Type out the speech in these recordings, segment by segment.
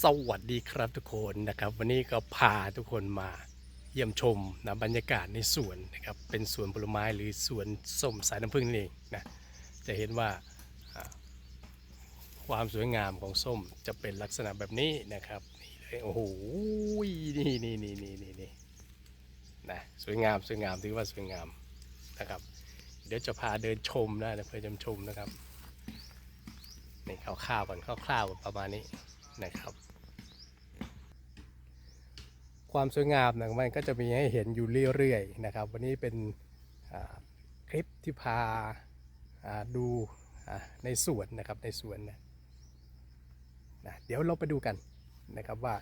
สวัสดีครับทุกคนนะครับ วันนี้ก็พาทุกคนมาเยี่ยมชมนะบรรยากาศในสวนนะครับเป็นสวนผลไม้หรือสวนส้มสายน้ำผึ้งนั่นเองนะจะเห็นว่าความสวยงามของส้มจะเป็นลักษณะแบบนี้นะครับนี่เลยโอ้โหนี่นี่นี่นี่นี่นี่นะสวยงามสวยงามถือว่าสวยงามนะครับ เดี๋ยวจะพาเดินชมนะเพื่อชมชมนะครับนี่คร่าวๆก่อนคร่าวๆก่อนประมาณนี้ นะครับ ความสวยงามนะมันก็จะมีให้เห็นอยู่เรื่อยๆนะครับ วันนี้เป็นคลิปที่พาาดูในสวนนะครับในสวนนะนะเดี๋ยวเราไปดูกันนะครับว่า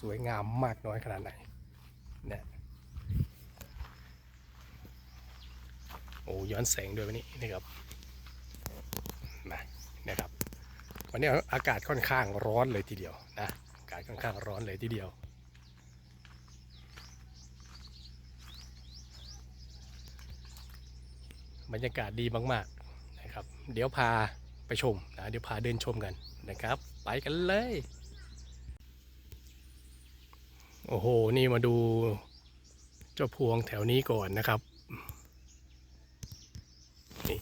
สวยงามมากน้อยขนาดไหนเนี่ยโอ้ย้อนแสงด้วยวันนี้นะครับมานะครับ วันนี้อากาศค่อนข้างร้อนเลยทีเดียวนะอากาศค่อนข้างร้อนเลยทีเดียว บรรยากาศดีมากๆนะครับ เดี๋ยวพาไปชมนะเดี๋ยวพาเดินชมกันนะครับ ไปกันเลย โอ้โห นี่มาดูเจ้าพวงแถวนี้ก่อนนะครับ นี่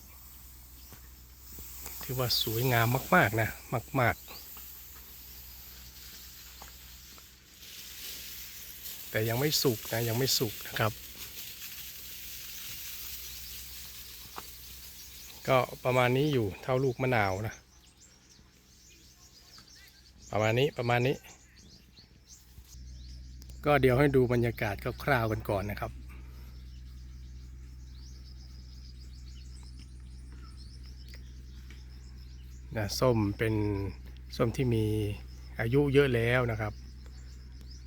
ถือว่าสวยงามมาก ๆ นะ มาก ๆ แต่ยังไม่สุกนะ ยังไม่สุกนะครับ ก็ประมาณนี้อยู่เท่าลูกมะนาวนะ ประมาณนี้ประมาณนี้ ก็เดี๋ยวให้ดูบรรยากาศคร่าวๆกันก่อนนะครับ นะส้มเป็นส้มที่มีอายุเยอะแล้วนะครับ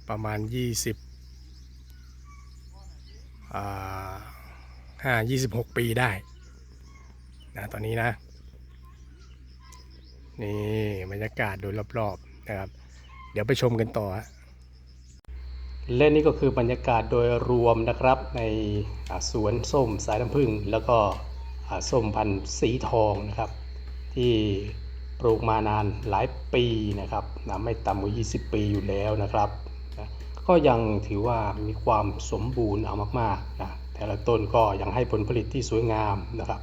ประมาณ 20อ่าห้ายี่สิบหกปีได้นะตอนนี้นะ นี่บรรยากาศโดยรอบๆนะครับ เดี๋ยวไปชมกันต่อ และนี่ก็คือบรรยากาศโดยรวมนะครับ ในสวนส้มสายน้ำผึ้งแล้วก็ส้มพันธุ์สีทองนะครับ ที่ปลูกมานานหลายปีนะครับนะไม่ต่ำกว่า 20 ปีอยู่แล้วนะครับนะก็ยังถือว่ามีความสมบูรณ์เอามากๆนะแต่ละต้นก็ยังให้ผลผลิตที่สวยงามนะครับ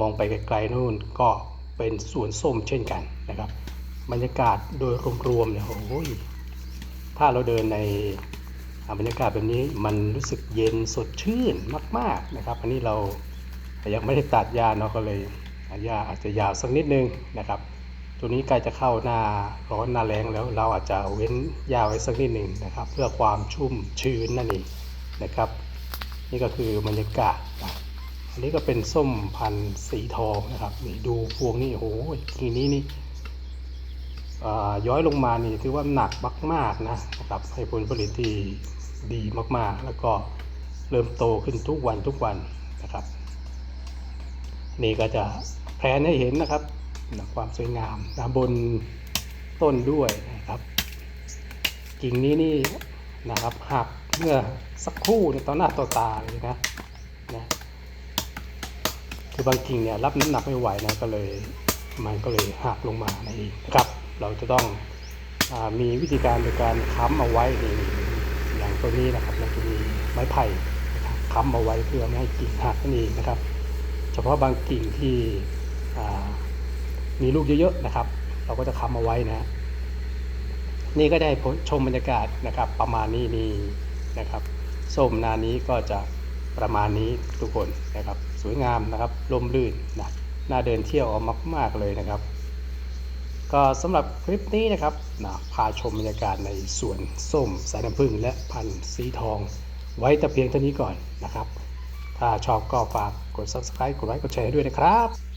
มองไปไกลๆนู่นก็เป็นสวนส้มเช่นกันนะครับ บรรยากาศโดยรวมๆเนี่ยโอ้ยถ้าเราเดินในอ่าบรรยากาศแบบนี้มันรู้สึกเย็นสดชื่นมาก ๆนะครับ อันนี้เรายังไม่ได้ตัดหญ้าเนาะก็เลย หญ้าอาจจะยาวสักนิดนึงนะครับ ตัวนี้ใกล้จะเข้าหน้าร้อนหน้าแรงแล้วเราอาจจะเว้นหญ้าไว้สักนิดหนึ่งนะครับ เพื่อความชุ่มชื้นนั่นเองนะครับ นี่ก็คือบรรยากาศนะอันนี้ก็เป็นส้มพันธุ์สีทองนะครับนี่ดูพวงนี่โอ้โหทีนี้นี่ย้อยลงมานี่ถือว่าหนักมากๆนะนะครับให้ผลผลิตที่ดีมากๆ แล้วก็เริ่มโตขึ้นทุกวันทุกวันนะครับ นี่ก็จะ แผนให้เห็นนะครับความสวยงามนะบนต้นด้วยนะครับกิ่งนี้นี่นะครับหักเมื่อสักครู่เนี่ยต่อหน้าต่อตาเลยนะนะคือบางกิ่งเนี่ยรับน้ำหนักไม่ไหวนะก็เลยมันก็เลยหักลงมานั่นเองนะครับ เราจะต้องอมีวิธีการโดยการค้ำเอาไว้นี่อย่างตัวนี้นะครับเราจะมีไม้ไผ่ค้ำเอาไว้เพื่อไม่ให้กิ่งหักนั่นเองนะครับ เฉพาะบางกิ่งที่ มีลูกเยอะๆนะครับ เราก็จะค้ำเอาไว้นะนี่ก็ได้ชมบรรยากาศนะครับ ประมาณนี้นี่นะครับส้มนานี้ก็จะประมาณนี้ทุกคนนะครับ สวยงามนะครับร่มรื่นนะน่าเดินเที่ยวเอามาก ๆเลยนะครับ ก็สำหรับคลิปนี้นะครับนะพาชมบรรยากาศในสวนส้มสายน้ำผึ้งและพันธุ์สีทอง ไว้แต่เพียงเท่านี้ก่อนนะครับ ถ้าชอบก็ฝากกด subscribe กดไลค์กดแชร์ด้วยนะครับ